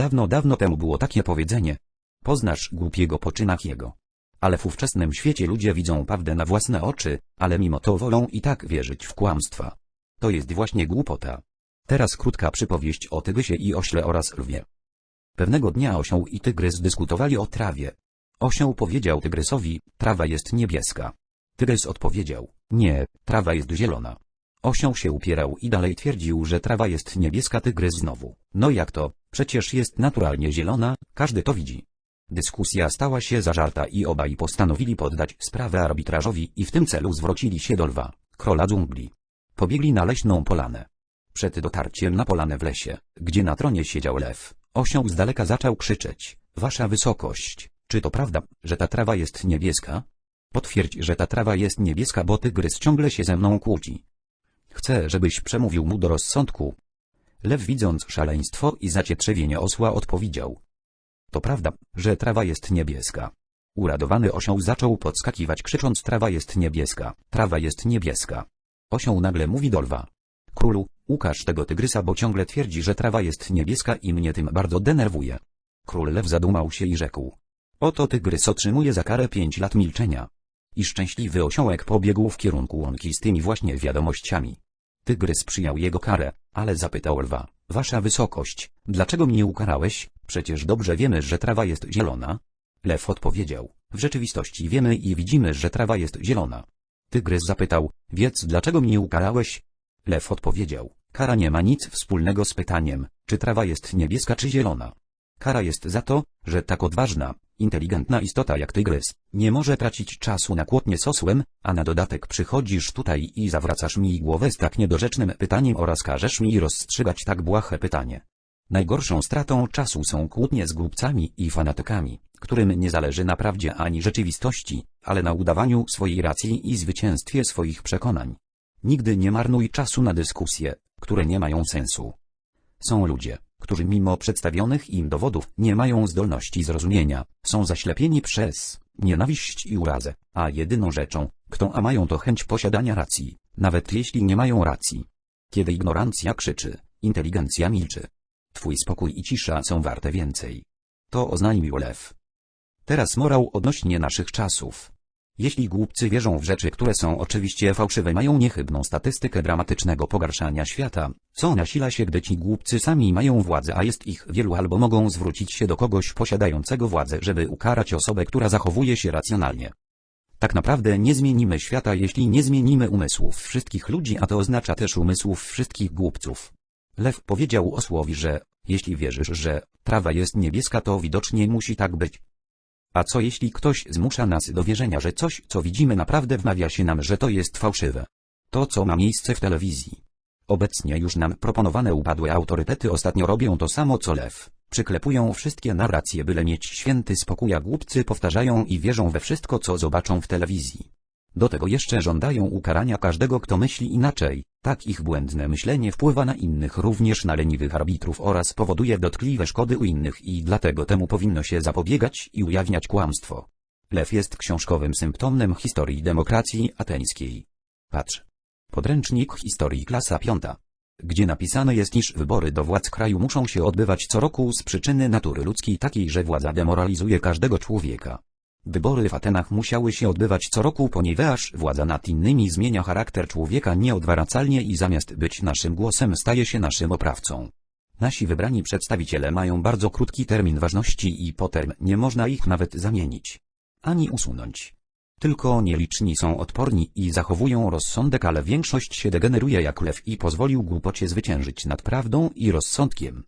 Dawno, dawno temu było takie powiedzenie. Poznasz głupiego po czynach jego. Ale w ówczesnym świecie ludzie widzą prawdę na własne oczy, ale mimo to wolą i tak wierzyć w kłamstwa. To jest właśnie głupota. Teraz krótka przypowieść o tygrysie i ośle oraz lwie. Pewnego dnia osioł i tygrys dyskutowali o trawie. Osioł powiedział tygrysowi, trawa jest niebieska. Tygrys odpowiedział, nie, trawa jest zielona. Osioł się upierał i dalej twierdził, że trawa jest niebieska tygrys znowu. No jak to, przecież jest naturalnie zielona, każdy to widzi. Dyskusja stała się zażarta i obaj postanowili poddać sprawę arbitrażowi i w tym celu zwrócili się do lwa, króla dżungli. Pobiegli na leśną polanę. Przed dotarciem na polanę w lesie, gdzie na tronie siedział lew, osioł z daleka zaczął krzyczeć, Wasza wysokość, czy to prawda, że ta trawa jest niebieska? Potwierdź, że ta trawa jest niebieska, bo tygrys ciągle się ze mną kłóci. Chcę, żebyś przemówił mu do rozsądku. Lew widząc szaleństwo i zacietrzewienie osła odpowiedział. To prawda, że trawa jest niebieska. Uradowany osioł zaczął podskakiwać krzycząc trawa jest niebieska, trawa jest niebieska. Osioł nagle mówi do lwa. Królu, ukaż tego tygrysa, bo ciągle twierdzi, że trawa jest niebieska i mnie tym bardzo denerwuje. Król lew zadumał się i rzekł. Oto tygrys otrzymuje za karę pięć lat milczenia. I szczęśliwy osiołek pobiegł w kierunku łąki z tymi właśnie wiadomościami. Tygrys przyjął jego karę, ale zapytał lwa, wasza wysokość, dlaczego mnie ukarałeś, przecież dobrze wiemy, że trawa jest zielona? Lew odpowiedział, w rzeczywistości wiemy i widzimy, że trawa jest zielona. Tygrys zapytał, wiedz dlaczego mnie ukarałeś? Lew odpowiedział, kara nie ma nic wspólnego z pytaniem, czy trawa jest niebieska czy zielona. Kara jest za to, że tak odważna, inteligentna istota jak tygrys, nie może tracić czasu na kłótnie z osłem, a na dodatek przychodzisz tutaj i zawracasz mi głowę z tak niedorzecznym pytaniem oraz każesz mi rozstrzygać tak błahe pytanie. Najgorszą stratą czasu są kłótnie z głupcami i fanatykami, którym nie zależy na prawdzie ani rzeczywistości, ale na udawaniu swojej racji i zwycięstwie swoich przekonań. Nigdy nie marnuj czasu na dyskusje, które nie mają sensu. Są ludzie, którzy mimo przedstawionych im dowodów nie mają zdolności zrozumienia, są zaślepieni przez nienawiść i urazę, a jedyną rzeczą, którą a mają to chęć posiadania racji, nawet jeśli nie mają racji. Kiedy ignorancja krzyczy, inteligencja milczy. Twój spokój i cisza są warte więcej. To oznajmił lew. Teraz morał odnośnie naszych czasów. Jeśli głupcy wierzą w rzeczy, które są oczywiście fałszywe, mają niechybną statystykę dramatycznego pogarszania świata, co nasila się, gdy ci głupcy sami mają władzę, a jest ich wielu albo mogą zwrócić się do kogoś posiadającego władzę, żeby ukarać osobę, która zachowuje się racjonalnie. Tak naprawdę nie zmienimy świata, jeśli nie zmienimy umysłów wszystkich ludzi, a to oznacza też umysłów wszystkich głupców. Lew powiedział osłowi, że jeśli wierzysz, że trawa jest niebieska, to widocznie musi tak być. A co jeśli ktoś zmusza nas do wierzenia, że coś, co widzimy naprawdę wmawia się nam, że to jest fałszywe? To, co ma miejsce w telewizji. Obecnie już nam proponowane upadłe autorytety ostatnio robią to samo co lew. Przyklepują wszystkie narracje, byle mieć święty spokój, a głupcy powtarzają i wierzą we wszystko, co zobaczą w telewizji. Do tego jeszcze żądają ukarania każdego, kto myśli inaczej. Tak ich błędne myślenie wpływa na innych, również na leniwych arbitrów oraz powoduje dotkliwe szkody u innych i dlatego temu powinno się zapobiegać i ujawniać kłamstwo. Lew jest książkowym symptomem historii demokracji ateńskiej. Patrz. Podręcznik historii klasa piąta. Gdzie napisane jest, iż wybory do władz kraju muszą się odbywać co roku z przyczyny natury ludzkiej takiej, że władza demoralizuje każdego człowieka. Wybory w Atenach musiały się odbywać co roku, ponieważ władza nad innymi zmienia charakter człowieka nieodwracalnie i zamiast być naszym głosem staje się naszym oprawcą. Nasi wybrani przedstawiciele mają bardzo krótki termin ważności i potem nie można ich nawet zamienić. Ani usunąć. Tylko nieliczni są odporni i zachowują rozsądek, ale większość się degeneruje jak lew i pozwolił głupocie zwyciężyć nad prawdą i rozsądkiem.